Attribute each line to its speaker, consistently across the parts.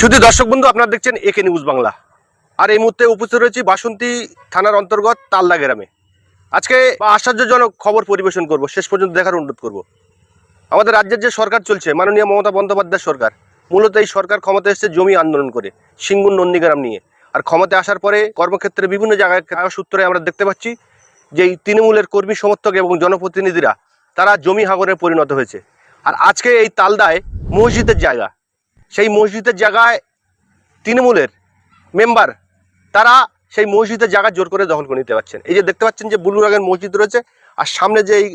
Speaker 1: শুধু দর্শক বন্ধু, আপনারা দেখছেন একে নিউজ বাংলা। আর এই মুহূর্তে উপস্থিত রয়েছি বাসন্তী থানার অন্তর্গত তাল্লা গ্রামে। আজকে আশ্চর্যজনক খবর পরিবেশন করব, শেষ পর্যন্ত দেখার অনুরোধ করব। আমাদের রাজ্যের যে সরকার চলছে, মাননীয় মমতা বন্দ্যোপাধ্যায় সরকার, মূলত এই সরকার ক্ষমতা এসেছে জমি আন্দোলন করে, সিঙ্গুর নন্দীগ্রাম নিয়ে। আর ক্ষমতায় আসার পরে কর্মক্ষেত্রে বিভিন্ন জায়গায় সূত্রে আমরা দেখতে পাচ্ছি যে এই তৃণমূলের কর্মী সমর্থক এবং জনপ্রতিনিধিরা, তারা জমি হাগরে পরিণত হয়েছে। আর আজকে এই তালদায় মসজিদের জায়গা সেই মসজিদের জায়গায় তৃণমূলের মেম্বার, তারা সেই মসজিদের জায়গা জোর করে দখল করে নিতে পারছেন। এই যে দেখতে পাচ্ছেন যে বুলু রঙের মসজিদ রয়েছে, আর সামনে যে এই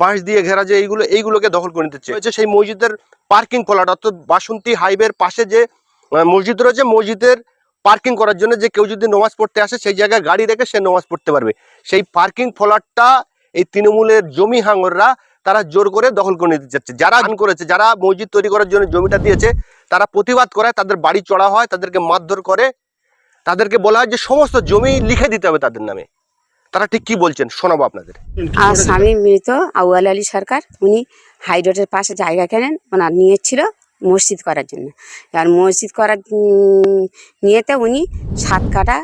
Speaker 1: বাঁশ দিয়ে ঘেরা যে এইগুলো, এইগুলোকে দখল করে নিতে হচ্ছে সেই মসজিদের পার্কিং প্লট অর্থাৎ বাসন্তী হাইওয়ের পাশে যে মসজিদ রয়েছে, মসজিদের পার্কিং করার জন্য যে কেউ যদি নামাজ পড়তে আসে, সেই জায়গায় গাড়ি রেখে সে নামাজ পড়তে পারবে। সেই পার্কিং প্লটটা এই তৃণমূলের জমি হাঙররা তারা জোর করে দখল করে নিতে চাচ্ছে। যারা দান করেছে যারা মসজিদ তৈরি করার জন্য জমিটা দিয়েছে তারা প্রতিবাদ করে তাদের বাড়ি চড়া হয় তাদেরকে মারধর করে তাদেরকে বলা হয় যে সমস্ত জমি লিখে দিতে হবে তাদের নামে। তারা ঠিক কি বলছেন? শোনাবো আপনাদের।
Speaker 2: আর স্বামী মৃত আউয়াল আলী সরকার উনি হাই রোডের পাশে জায়গা কেনেন ওনার নিয়েছিল মসজিদ করার জন্য। আর মসজিদ করার নিয়েতে উনি সাত কাটা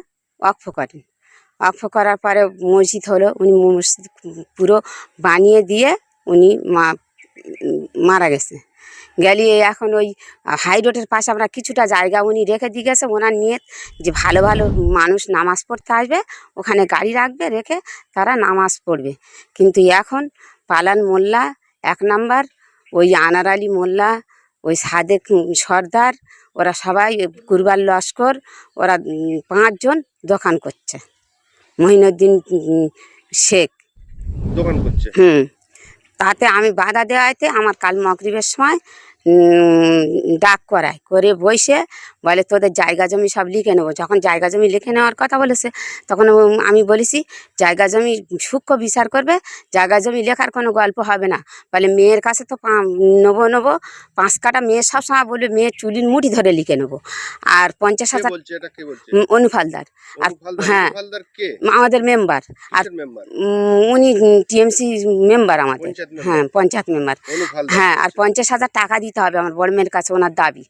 Speaker 2: অক্ষ করেন। অক্ষ করার পরে মসজিদ হলো উনি মসজিদ পুরো বানিয়ে দিয়ে উনি মা মারা গেছে। গেলিয়ে এখন ওই হাই রোডের পাশে আমরা কিছুটা জায়গা উনি রেখে দিয়ে গেছে ওনার নিয়ে যে ভালো ভালো মানুষ নামাজ পড়তে আসবে ওখানে গাড়ি রাখবে রেখে তারা নামাজ পড়বে। কিন্তু এখন পালান মোল্লা এক নাম্বার ওই আনার আলী মোল্লা ওই সাদেক সর্দার ওরা সবাই কুরবাল লস্কর ওরা পাঁচজন দোকান করছে। মহিনুদ্দিন শেখ।
Speaker 1: দোকান করছে?
Speaker 2: হুম। তাতে আমি বাধা দেওয়াতে আমার কাল মকরিবের সময় ডাক করায়। করে বসে বলে তোদের জায়গা জমি সব লিখে নেব। যখন জায়গা জমি লিখে নেওয়ার কথা বলেছে তখন আমি বলেছি জায়গা জমি সূক্ষ্ম বিচার করবে জায়গা জমি লেখার কোনো গল্প হবে না। বলে মেয়ের কাছে তো নেব নেব পাঁচ কাটা মেয়ে সবসময় বলবে মেয়ের চুলির মুঠি ধরে লিখে নেব। আর পঞ্চাশ হাজার অনুফালদার আর হ্যাঁ আমাদের মেম্বার। আর উনি টিএমসি মেম্বার আমাদের। হ্যাঁ পঞ্চায়েত মেম্বার। হ্যাঁ আর পঞ্চাশ হাজার টাকা দিতে হবে আমার বড় মেয়ের কাছে ওনার দাবি?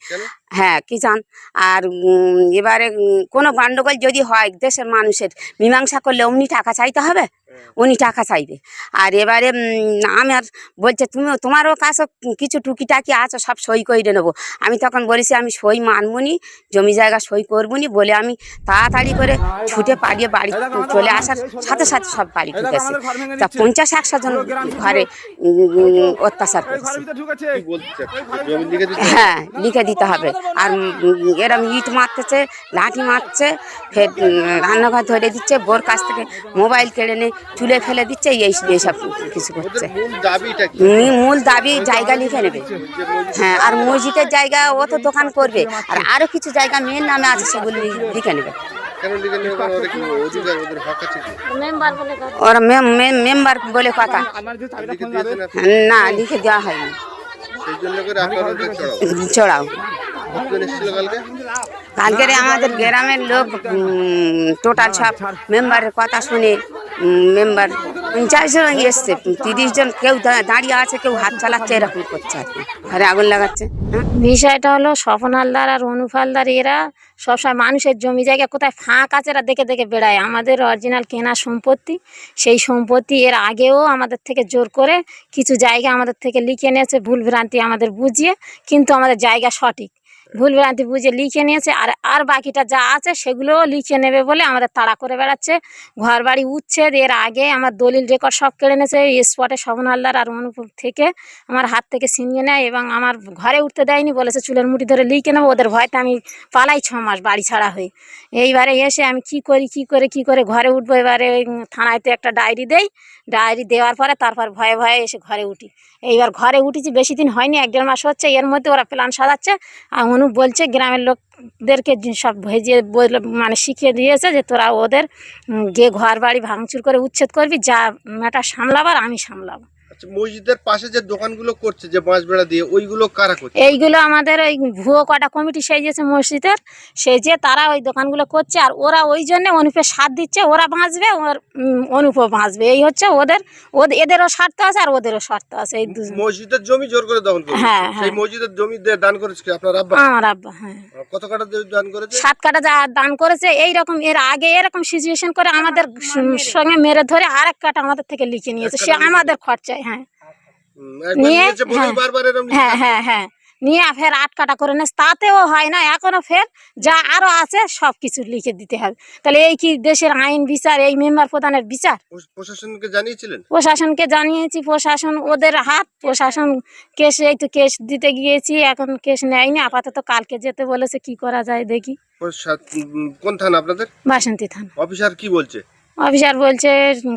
Speaker 2: হ্যাঁ কি চান আর এবারে কোনো গণ্ডগোল যদি হয় দেশের মানুষের, মীমাংসা করলে অমনি টাকা চাইতে হবে? উনি টাকা চাইবে। আর এবারে আমি আর বলছে তুমি তোমারও কাছে কিছু টুকিটাকি আছো সব সই করে নেব। আমি তখন বলেছি আমি সই মানবনি জমি জায়গা সই করবনি। বলে আমি তাড়াতাড়ি করে ছুটে পালিয়ে বাড়ি চলে আসার সাথে সাথে সব বাড়ি ঢুকেছে। তা পঞ্চাশ একশো জন ঘরে অত্যাচার করেছে। হ্যাঁ লিখে দিতে হবে। আর এরম ইট মারতেছে লাঠি মারছে ফের রান্নাঘর ধরে দিচ্ছে বোর কাছ থেকে মোবাইল কেড়ে নিয়ে। চুলে ফেলে দিচ্ছে এই এইসব কিছু করছে।
Speaker 1: মূল দাবিটা কি?
Speaker 2: উম, মূল দাবি জায়গা লিখে নেবে। হ্যাঁ আর মসজিদের জায়গা ও তো দোকান করবে। আর আরও কিছু জায়গা মেয়ের নামে আছে সেগুলো লিখে নেবে। ওরা মেম্বার বলে কথা? না? লিখে দেওয়া হয়নি।
Speaker 1: চড়াও। কালকে?
Speaker 2: আমাদের গ্রামের লোক টোটাল সব মেম্বারের কথা শুনে মেম্বার, পঞ্চাশ জন এসছে, তিরিশ জন, কেউ দাঁড়িয়ে আছে, কেউ হাত চালাচ্ছে, এরকম করছে আর কি। ঘরে আগুন লাগাচ্ছে।
Speaker 3: বিষয়টা হলো স্বপন হালদার আর অনুপ হালদার, এরা সবসময় মানুষের জমি জায়গা কোথায় ফাঁক আছে, এরা দেখে দেখে বেড়ায়। আমাদের অরিজিনাল কেনা সম্পত্তি, সেই সম্পত্তি এর আগেও আমাদের থেকে জোর করে কিছু জায়গা আমাদের থেকে লিখে নিয়েছে, ভুল ভ্রান্তি আমাদের বুঝিয়ে, কিন্তু আমাদের জায়গা সঠিক। ভুল ভ্রান্তি বুঝে লিখে নিয়েছে, আর আর বাকিটা যা আছে সেগুলোও লিখে নেবে বলে আমাদের তাড়া করে বেড়াচ্ছে। ঘর বাড়ি উচ্ছেদ এর আগে আমার দলিল রেকর্ড সব কেড়ে নিয়েছে স্পটে স্বপন হালদার আর অনুপ থেকে আমার হাত থেকে ছিনিয়ে নেয় এবং আমার ঘরে উঠতে দেয়নি, বলেছে চুলের মুঠি ধরে লিখে নেব, ওদের ভয়তে আমি পালাই ছ মাস বাড়ি ছাড়া হয়ে। এইবারে এসে আমি কি করি, কি করে কি করে ঘরে উঠবো, এবারে ওই থানায় তো একটা ডায়েরি দেই। ডায়েরি দেওয়ার পরে তারপর ভয়ে ভয়ে এসে ঘরে উঠি। এইবার ঘরে উঠেছি, বেশি দিন হয়নি, এক দেড় মাস হচ্ছে, এর মধ্যে ওরা প্ল্যান সাজাচ্ছে, আর অনুপ বলছে গ্রামের লোকদেরকে সব ভেজে মানে শিখিয়ে দিয়েছে যে তোরা ওদের গিয়ে ঘর বাড়ি ভাঙচুর করে উচ্ছেদ করবি, যা ম্যাটার সামলাবার আমি সামলাবো।
Speaker 1: মসজিদের পাশে যে দোকানগুলো করছে যে বাঁশ বেড়া দিয়ে ওইগুলো কারা করছে?
Speaker 3: এইগুলো আমাদের ওই ভুয়ো কটা কমিটি সেজেছে মসজিদের সেই যে তারা ওই দোকানগুলো করছে আর ওরা ওই জন্য অনুপের সাথ দিচ্ছে ওরা বাঁচবে ওর উম, অনুপও বাঁচবে। এই হচ্ছে ওদের ওদের এদেরও স্বার্থ আছে আর ওদেরও স্বার্থ আছে এই
Speaker 1: মসজিদের জমি জোর করে দখল করে
Speaker 3: হ্যাঁ,
Speaker 1: সেই
Speaker 3: হ্যাঁ।
Speaker 1: মসজিদের জমি দিয়ে দান করেছে কি আপনার আব্বা?
Speaker 3: আমার আব্বা হ্যাঁ।
Speaker 1: কত কাটা দিয়ে দান করেছে?
Speaker 3: সাত কাটা যা দান করেছে এই রকম এর আগে এরকম সিচুয়েশন করে আমাদের সঙ্গে মেরে ধরে আরেক কাটা আমাদের থেকে লিখে নিয়েছে। সে আমাদের খরচায় হ্যাঁ। নিয়ে- হ্যাঁ। হ্যাঁ হ্যাঁ হ্যাঁ। নিয়ে ফের আট কাটা করে নেস তাতেও হয় না এখনও ফের যা আরও আছে সব কিছু লিখে দিতে হবে। তাহলে এই কি দেশের আইন বিচার এই মেম্বার প্রধানের বিচার?
Speaker 1: প্রশাসনকে জানিয়েছিলেন?
Speaker 3: প্রশাসনকে জানিয়েছি প্রশাসন ওদের হাত প্রশাসন কেস এই তো কেস দিতে গিয়েছি এখন কেস নেয়নি আপাতত কালকে যেতে বলেছে কি করা যায় দেখি।
Speaker 1: কোন থানা আপনাদের?
Speaker 3: বাসন্তী থানা।
Speaker 1: অফিসার কি বলছে?
Speaker 3: অফিসার বলছে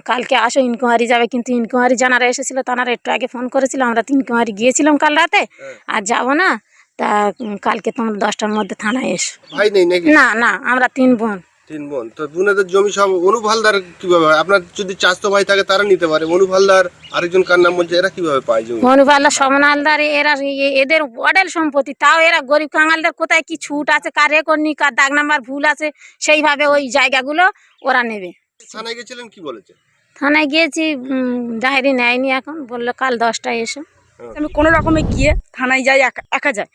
Speaker 3: কালকে আসো ইনকোয়ারি যাবে। কিন্তু ইনকোয়ারি জানারা এসেছিল তারা একটু আগে ফোন করেছিল আমরা তো ইনকোয়ারি গিয়েছিলাম কাল রাতে।
Speaker 1: হ্যাঁ।
Speaker 3: আর যাব না? তা কালকে তোমরা দশটার মধ্যে থানায় এসো।
Speaker 1: ভাই নেই নাকি?
Speaker 3: না না আমরা তিন বোন।
Speaker 1: তিন বোন। তো বোনেদের জমি সব অনুপ হালদার কীভাবে আপনার যদি ভাই থাকে তারা নিতে পারে। অনুপ হালদার আরেকজন কার নাম বলছে এরা কীভাবে পায় জমি?
Speaker 3: মনুপাল্লা সমন হালদার এরা এ- এদের অডেল সম্পত্তি তাও এরা গরিব কাঙালদের কোথায় কি ছুট আছে কার রেকর্ড নি কার দাগ নাম্বার ভুল আছে সেইভাবে ওই জায়গাগুলো ওরা নেবে।
Speaker 1: থানায় গেছিলেন কি বলেছে
Speaker 3: থানায় গিয়েছি ডায়েরি নেয়নি এখন বলল কাল দশটায় এসো।
Speaker 4: আমি কোনো রকমে গিয়ে থানায় যাই একা একা যাই।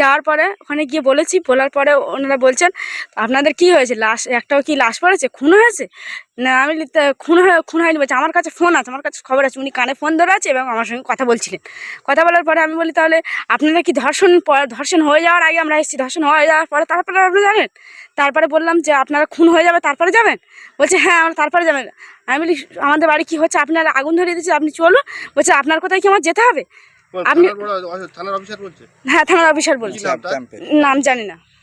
Speaker 4: যাওয়ার পরে ওখানে গিয়ে বলেছি বলার পরে ওনারা বলছেন আপনাদের কি হয়েছে? লাশ একটাও কি লাশ পড়েছে? খুন হয়েছে? না আমি বলি, খুন হয়ে খুন হয়নি বলছে। আমার কাছে ফোন আছে আমার কাছে খবর আছে। উনি কানে ফোন ধরে আছে এবং আমার সঙ্গে কথা বলছিলেন। কথা বলার পরে আমি বলি তাহলে আপনারা কি ধর্ষণ ধর্ষণ হয়ে যাওয়ার আগে আমরা এসেছি? ধর্ষণ হয়ে যাওয়ার পরে তারপরে আপনি জানেন তারপরে বললাম যে আপনারা খুন হয়ে যাবে তারপরে যাবেন? বলছে হ্যাঁ আমরা তারপরে যাবেন। আমি বলি আমাদের বাড়ি কি হচ্ছে? আপনারা আগুন ধরিয়ে দিচ্ছে আপনি চলুন। বলছে আপনার কোথায় কি আমার যেতে হবে? আপনি- হ্যাঁ থানার অফিসার বলছে।
Speaker 1: নাম
Speaker 4: জানি না।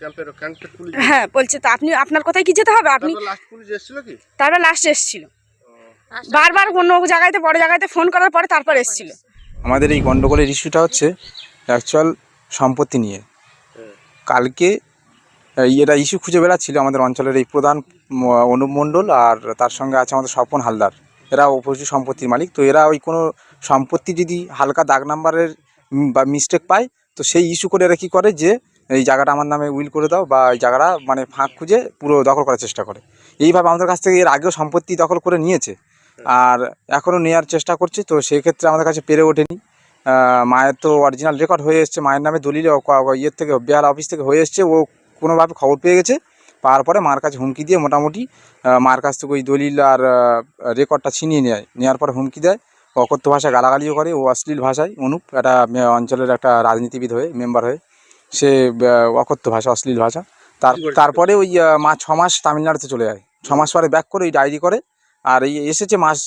Speaker 1: ক্যাম্পের ক্যাম্পের পুলিশ
Speaker 4: হ্যাঁ বলছে তো আপনি আপনার কোথায় কি যেতে হবে? আপনি
Speaker 1: তারপর লাস্ট পুলিশ এসেছিল কি?
Speaker 4: তারপর লাস্টে এসেছিল। বারবার অন্য জায়গাতে বড় জায়গাতে ফোন করার পরে তারপর এসেছিল।
Speaker 5: আমাদের এই গন্ডগোলের ইস্যুটা হচ্ছে অ্যাকচুয়াল সম্পত্তি নিয়ে। কালকে এই এটা ইস্যু খুঁজে বেড়াচ্ছিল আমাদের অঞ্চলের এই প্রধান অনুপ মণ্ডল আর তার সঙ্গে আছে আমাদের স্বপন হালদার। এরা প্রচুর সম্পত্তির মালিক। তো এরা ওই কোনো সম্পত্তি যদি হালকা দাগ নাম্বারের বা মিস্টেক পায় তো সেই ইস্যু করে এরা কী করে যে এই জায়গাটা আমার নামে উইল করে দাও বা এই জায়গাটা মানে ফাঁক খুঁজে পুরো দখল করার চেষ্টা করে। এইভাবে আমাদের কাছ থেকে এর আগেও সম্পত্তি দখল করে নিয়েছে। আর এখনও নেওয়ার চেষ্টা করছে, তো সেই ক্ষেত্রে আমাদের কাছে পেরে ওঠেনি। মায়ের তো অরিজিনাল রেকর্ড হয়ে এসছে, মায়ের নামে দলিল ইয়ের থেকে বেহালা অফিস থেকে হয়ে এসছে, ও কোনোভাবে খবর পেয়ে গেছে। পাওয়ার পরে মার কাছে হুমকি দিয়ে মোটামুটি মার কাছ থেকে ওই দলিল আর রেকর্ডটা ছিনিয়ে নেয়। নেওয়ার পরে হুমকি দেয়, অকথ্য ভাষায় গালাগালিও করে, ও অশ্লীল ভাষায়, অনুপ, একটা অঞ্চলের একটা রাজনীতিবিদ হয়ে মেম্বার হয়ে সে অকথ্য ভাষা অশ্লীল ভাষা। তার তারপরে ওই মা ছ মাস তামিলনাড়ুতে চলে যায়। ছ মাস পরে ব্যাক করে ওই ডায়েরি করে। আর এই এসেছে মাস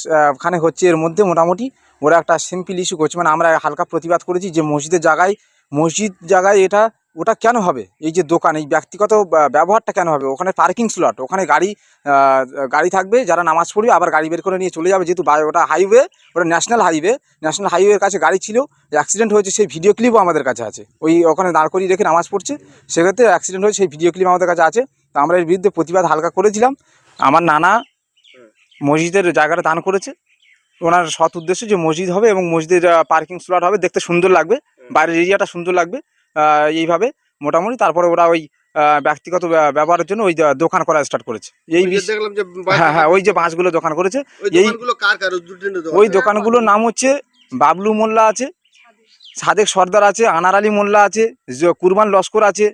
Speaker 5: খানে হচ্ছে এর মধ্যে মোটামুটি। ওরা একটা সিম্পল ইস্যু করছে। মানে আমরা হালকা প্রতিবাদ করেছি যে মসজিদের জায়গায় মসজিদ জায়গায় এটা ওটা কেন হবে? এই যে দোকান এই ব্যক্তিগত ব্যবহারটা কেন হবে? ওখানে পার্কিং স্লট ওখানে গাড়ি গাড়ি থাকবে যারা নামাজ পড়বে আবার গাড়ি বের করে নিয়ে চলে যাবে যেহেতু ওটা হাইওয়ে ওটা ন্যাশনাল হাইওয়ে ন্যাশনাল হাইওয়ের কাছে গাড়ি ছিল অ্যাক্সিডেন্ট হয়েছে সেই ভিডিও ক্লিপও আমাদের কাছে আছে। ওই ওখানে দাঁড় করিয়ে রেখে নামাজ পড়ছে সেক্ষেত্রে অ্যাক্সিডেন্ট হয়েছে সেই ভিডিও ক্লিপ আমাদের কাছে আছে। তো আমরা এর বিরুদ্ধে প্রতিবাদ হালকা করেছিলাম। আমার নানা মসজিদের জায়গাটা দান করেছে। ওনার সৎ উদ্দেশ্য যে মসজিদ হবে এবং মসজিদের পার্কিং স্লট হবে দেখতে সুন্দর লাগবে বাইরের এরিয়াটা সুন্দর লাগবে। এইভাবে মোটামুটি তারপরে ওরা ওই ব্যক্তিগত ব্যবহারের জন্য ওই দোকান করা স্টার্ট করেছে। এই
Speaker 1: দেখলাম যে
Speaker 5: হ্যাঁ হ্যাঁ ওই যে বাঁশগুলো দোকান করেছে। এই-
Speaker 1: দোকানগুলো কার কার? ওই
Speaker 5: দোকানগুলোর নাম হচ্ছে বাবলু মোল্লা আছে সাদেক সর্দার আছে আনার আলী মোল্লা আছে কুরবান লস্কর আছে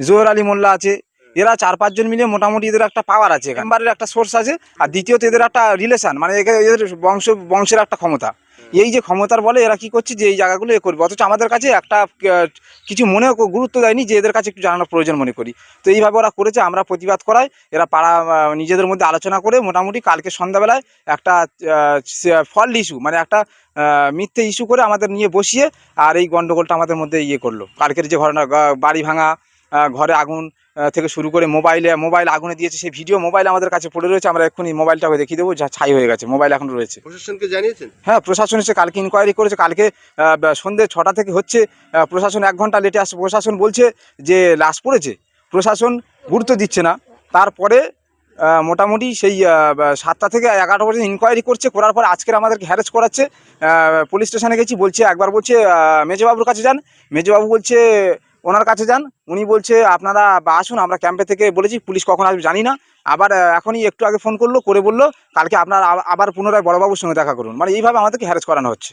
Speaker 5: জোহর আলী মোল্লা আছে। এরা চার পাঁচজন মিলে মোটামুটি এদের একটা পাওয়ার আছে। একটা সোর্স আছে। আর দ্বিতীয়ত এদের একটা রিলেশন মানে এদের বংশ বংশের একটা ক্ষমতা। এই যে ক্ষমতার বলে এরা কি করছে যে এই জায়গাগুলো এ করবে? অথচ আমাদের কাছে একটা কিছু মনে গুরুত্ব দেয়নি যে এদের কাছে একটু জানানোর প্রয়োজন মনে করি। তো এইভাবে ওরা করেছে, আমরা প্রতিবাদ করাই, এরা পাড়া নিজেদের মধ্যে আলোচনা করে মোটামুটি কালকে সন্ধ্যাবেলায় একটা ফল ইস্যু মানে একটা মিথ্যে ইস্যু করে আমাদের নিয়ে বসিয়ে আর এই গন্ডগোলটা আমাদের মধ্যে ইয়ে করল। কালকের যে ঘটনা বাড়ি ভাঙা ঘরে আগুন থেকে শুরু করে মোবাইলে মোবাইল আগুনে দিয়েছে সেই ভিডিও মোবাইল আমাদের কাছে পড়ে রয়েছে আমরা এক্ষুনি মোবাইলটাকে দেখিয়ে দেবো যা ছাই হয়ে গেছে মোবাইল এখন রয়েছে।
Speaker 1: প্রশাসনকে জানিয়েছেন?
Speaker 5: হ্যাঁ প্রশাসন এসে কালকে ইনকোয়ারি করেছে কালকে সন্ধ্যে ছটা থেকে হচ্ছে প্রশাসন এক ঘণ্টা লেটে আসছে প্রশাসন বলছে যে লাশ পড়েছে প্রশাসন গুরুত্ব দিচ্ছে না তারপরে মোটামুটি সেই সাতটা থেকে এগারোটা পর্যন্ত ইনকোয়ারি করছে করার পর আজকের আমাদেরকে হ্যারেস করাচ্ছে পুলিশ স্টেশনে গেছি বলছে একবার বলছে মেজবাবুর কাছে যান মেজবাবু বলছে ওনার কাছে যান, উনি বলছে, আপনারা আসুন, আমরা ক্যাম্পে থেকে বলেছি, পুলিশ কখন আসবে জানি না। আবার এখনই একটু আগে ফোন করল, করে বলল, কালকে আপনারা আবার পুনরায় বড়বাবুর সঙ্গে দেখা করুন। মানে এইভাবে আমাদেরকে হ্যারেস করানো হচ্ছে।